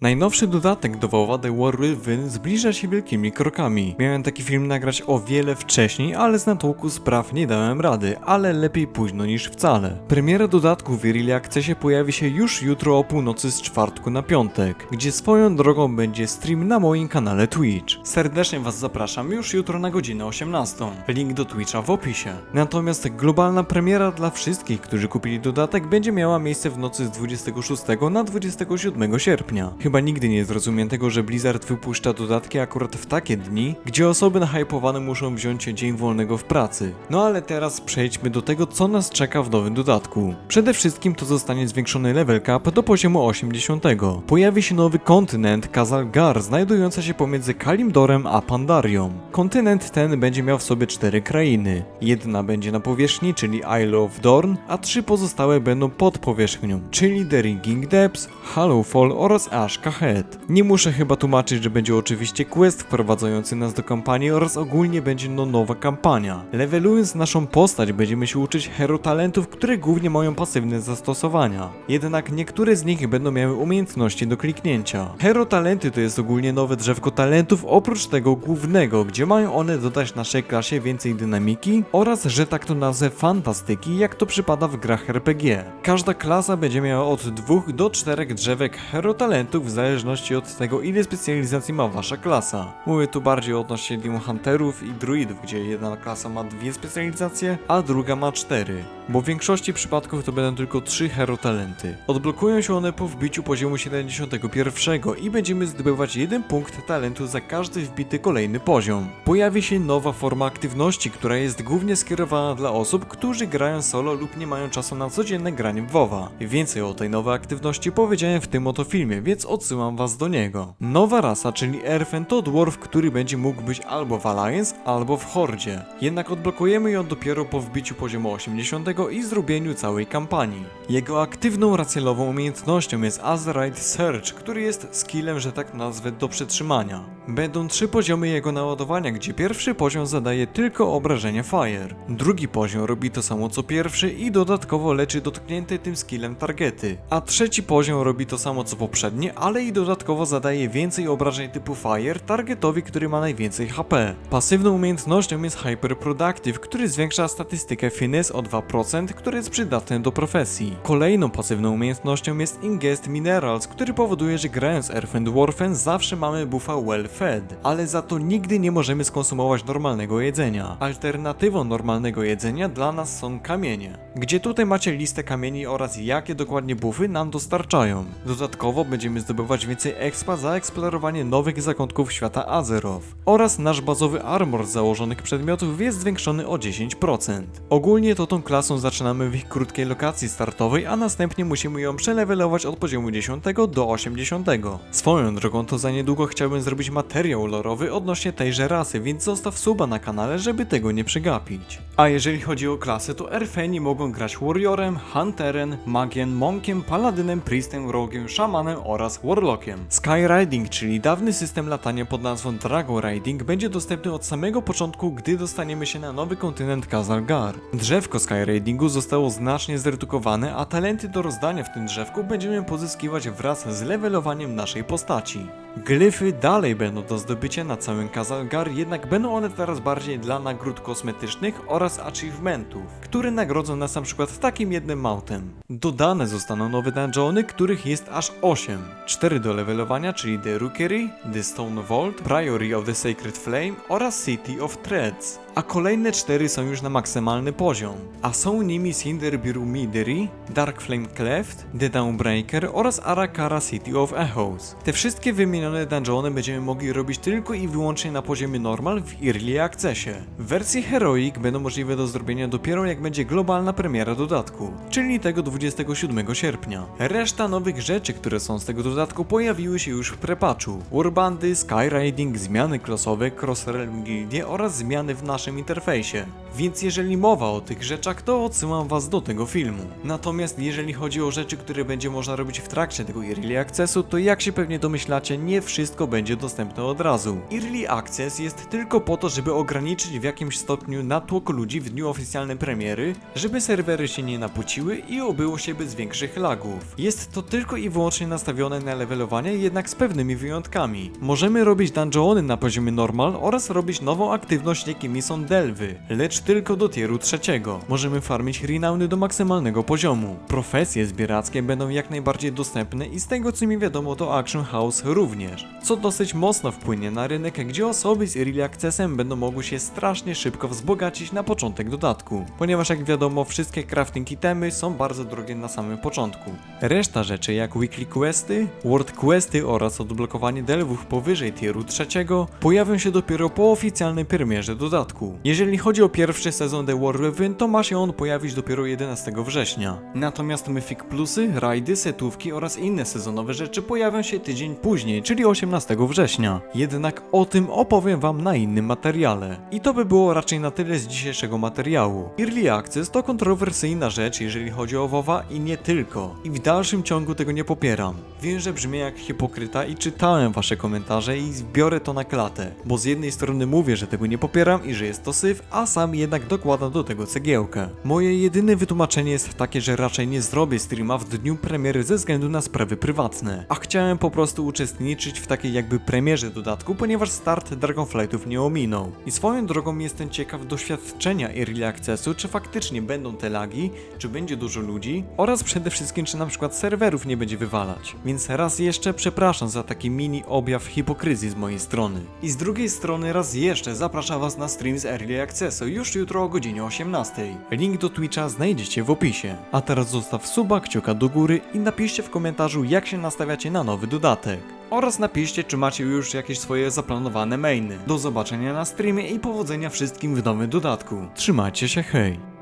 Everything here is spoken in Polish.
Najnowszy dodatek do WoWa The War Within zbliża się wielkimi krokami. Miałem taki film nagrać o wiele wcześniej, ale z natłoku spraw nie dałem rady, ale lepiej późno niż wcale. Premiera dodatku Early Accessie pojawi się już jutro o północy z czwartku na piątek, gdzie swoją drogą będzie stream na moim kanale Twitch. Serdecznie Was zapraszam już jutro na godzinę 18. Link do Twitcha w opisie. Natomiast globalna premiera dla wszystkich, którzy kupili dodatek będzie miała miejsce w nocy z 26 na 27 sierpnia. Chyba nigdy nie zrozumiem tego, że Blizzard wypuszcza dodatki akurat w takie dni, gdzie osoby nahypowane muszą wziąć dzień wolnego w pracy. No ale teraz przejdźmy do tego, co nas czeka w nowym dodatku. Przede wszystkim to zostanie zwiększony level cap do poziomu 80. Pojawi się nowy kontynent Kazalgar, znajdujący się pomiędzy Kalimdorem a Pandarią. Kontynent ten będzie miał w sobie cztery krainy. Jedna będzie na powierzchni, czyli Isle of Dorn, a trzy pozostałe będą pod powierzchnią, czyli The Ringing Depths, Hallowfall oraz Head. Nie muszę chyba tłumaczyć, że będzie oczywiście quest wprowadzający nas do kampanii oraz ogólnie będzie no nowa kampania. Levelując naszą postać będziemy się uczyć hero talentów, które głównie mają pasywne zastosowania. Jednak niektóre z nich będą miały umiejętności do kliknięcia. Hero talenty to jest ogólnie nowe drzewko talentów oprócz tego głównego, gdzie mają one dodać naszej klasie więcej dynamiki oraz, że tak to nazwę, fantastyki, jak to przypada w grach RPG. Każda klasa będzie miała od 2 do 4 drzewek hero talentów w zależności od tego, ile specjalizacji ma wasza klasa. Mówię tu bardziej odnośnie Demon Hunterów i Druidów, gdzie jedna klasa ma dwie specjalizacje, a druga ma cztery. Bo w większości przypadków to będą tylko trzy hero talenty. Odblokują się one po wbiciu poziomu 71 i będziemy zdobywać jeden punkt talentu za każdy wbity kolejny poziom. Pojawi się nowa forma aktywności, która jest głównie skierowana dla osób, którzy grają solo lub nie mają czasu na codzienne granie w WoWa. Więcej o tej nowej aktywności powiedziałem w tym oto filmie, więc odsyłam was do niego. Nowa rasa, czyli Erfen to dwarf, który będzie mógł być albo w Alliance, albo w Hordzie. Jednak odblokujemy ją dopiero po wbiciu poziomu 80 i zrobieniu całej kampanii. Jego aktywną racjalową umiejętnością jest Azerite Search, który jest skillem, że tak nazwę, do przetrzymania. Będą trzy poziomy jego naładowania, gdzie pierwszy poziom zadaje tylko obrażenia Fire. Drugi poziom robi to samo co pierwszy i dodatkowo leczy dotknięte tym skillem targety. A trzeci poziom robi to samo co poprzednie, ale i dodatkowo zadaje więcej obrażeń typu Fire targetowi, który ma najwięcej HP. Pasywną umiejętnością jest Hyper Productive, który zwiększa statystykę Finesse o 2%, który jest przydatny do profesji. Kolejną pasywną umiejętnością jest Ingest Minerals, który powoduje, że grając Earth Warfen zawsze mamy buffa well fed, ale za to nigdy nie możemy skonsumować normalnego jedzenia. Alternatywą normalnego jedzenia dla nas są kamienie, gdzie tutaj macie listę kamieni oraz jakie dokładnie buffy nam dostarczają. Dodatkowo będziemy zdobywać więcej expa za eksplorowanie nowych zakątków świata Azeroth oraz nasz bazowy armor z założonych przedmiotów jest zwiększony o 10%. Ogólnie to tą klasą zaczynamy w ich krótkiej lokacji startowej, a następnie musimy ją przelewelować od poziomu 10 do 80. Swoją drogą to za niedługo chciałbym zrobić materiał lorowy odnośnie tejże rasy, więc zostaw suba na kanale, żeby tego nie przegapić. A jeżeli chodzi o klasy, to Erfeni mogą grać Warriorem, Hunterem, Magiem, Monkiem, Paladynem, Priestem, Rogiem, Szamanem oraz Warlockiem. Skyriding, czyli dawny system latania pod nazwą Dragon Riding, będzie dostępny od samego początku, gdy dostaniemy się na nowy kontynent Kazalgar. Drzewko Skyridingu zostało znacznie zredukowane, a talenty do rozdania w tym drzewku będziemy pozyskiwać wraz z levelowaniem naszej postaci. Glyfy dalej będą do zdobycia na całym Kazalgar, jednak będą one teraz bardziej dla nagród kosmetycznych oraz achievementów, które nagrodzą nas na przykład takim jednym mautem. Dodane zostaną nowe dungeony, których jest aż 8. 4 do levelowania, czyli The Rookery, The Stone Vault, Priory of the Sacred Flame oraz City of Threads. A kolejne 4 są już na maksymalny poziom. A są nimi Cinderbiru Midori, Dark Flame Cleft, The Dawnbreaker oraz Arakara City of Echoes. Te wszystkie wymienione dungeony będziemy mogli robić tylko i wyłącznie na poziomie normal w Early Accessie. W wersji Heroic będą możliwe do zrobienia dopiero jak będzie globalna premiera dodatku, czyli tego 27 sierpnia. Reszta nowych rzeczy, które są z tego dodatku pojawiły się już w prepatchu. Warbandy, Skyriding, zmiany klasowe, Cross-Realm Guildie oraz zmiany w naszym interfejsie. Więc jeżeli mowa o tych rzeczach, to odsyłam was do tego filmu. Natomiast jeżeli chodzi o rzeczy, które będzie można robić w trakcie tego Early Accessu, to jak się pewnie domyślacie, nie nie wszystko będzie dostępne od razu. Early Access jest tylko po to, żeby ograniczyć w jakimś stopniu natłok ludzi w dniu oficjalnej premiery, żeby serwery się nie napociły i obyło się bez większych lagów. Jest to tylko i wyłącznie nastawione na levelowanie, jednak z pewnymi wyjątkami. Możemy robić dungeony na poziomie normal oraz robić nową aktywność, jakimi są delwy, lecz tylko do tieru trzeciego. Możemy farmić renauny do maksymalnego poziomu. Profesje zbierackie będą jak najbardziej dostępne i z tego co mi wiadomo to Action House również. Co dosyć mocno wpłynie na rynek, gdzie osoby z Early Accessem będą mogły się strasznie szybko wzbogacić na początek dodatku. Ponieważ jak wiadomo wszystkie crafting itemy są bardzo drogie na samym początku. Reszta rzeczy jak weekly questy, world questy oraz odblokowanie delwów powyżej tieru trzeciego pojawią się dopiero po oficjalnej premierze dodatku. Jeżeli chodzi o pierwszy sezon The War Within, to ma się on pojawić dopiero 11 września. Natomiast Mythic Plusy, rajdy, setówki oraz inne sezonowe rzeczy pojawią się tydzień później, czyli 18 września. Jednak o tym opowiem wam na innym materiale. I to by było raczej na tyle z dzisiejszego materiału. Early Access to kontrowersyjna rzecz, jeżeli chodzi o WoWa i nie tylko. I w dalszym ciągu tego nie popieram. Wiem, że brzmię jak hipokryta i czytałem wasze komentarze i zbiorę to na klatę. Bo z jednej strony mówię, że tego nie popieram i że jest to syf, a sam jednak dokładam do tego cegiełkę. Moje jedyne wytłumaczenie jest takie, że raczej nie zrobię streama w dniu premiery ze względu na sprawy prywatne. A chciałem po prostu uczestniczyć w takiej jakby premierze dodatku, ponieważ start Dragonflightów nie ominął. I swoją drogą jestem ciekaw doświadczenia Early Accessu, czy faktycznie będą te lagi, czy będzie dużo ludzi oraz przede wszystkim czy na przykład serwerów nie będzie wywalać. Więc raz jeszcze przepraszam za taki mini objaw hipokryzji z mojej strony. I z drugiej strony raz jeszcze zapraszam was na stream z Early Accessu już jutro o godzinie 18. Link do Twitcha znajdziecie w opisie. A teraz zostaw suba, kciuka do góry i napiszcie w komentarzu jak się nastawiacie na nowy dodatek. Oraz napiszcie, czy macie już jakieś swoje zaplanowane mainy. Do zobaczenia na streamie i powodzenia wszystkim w nowym dodatku. Trzymajcie się, hej!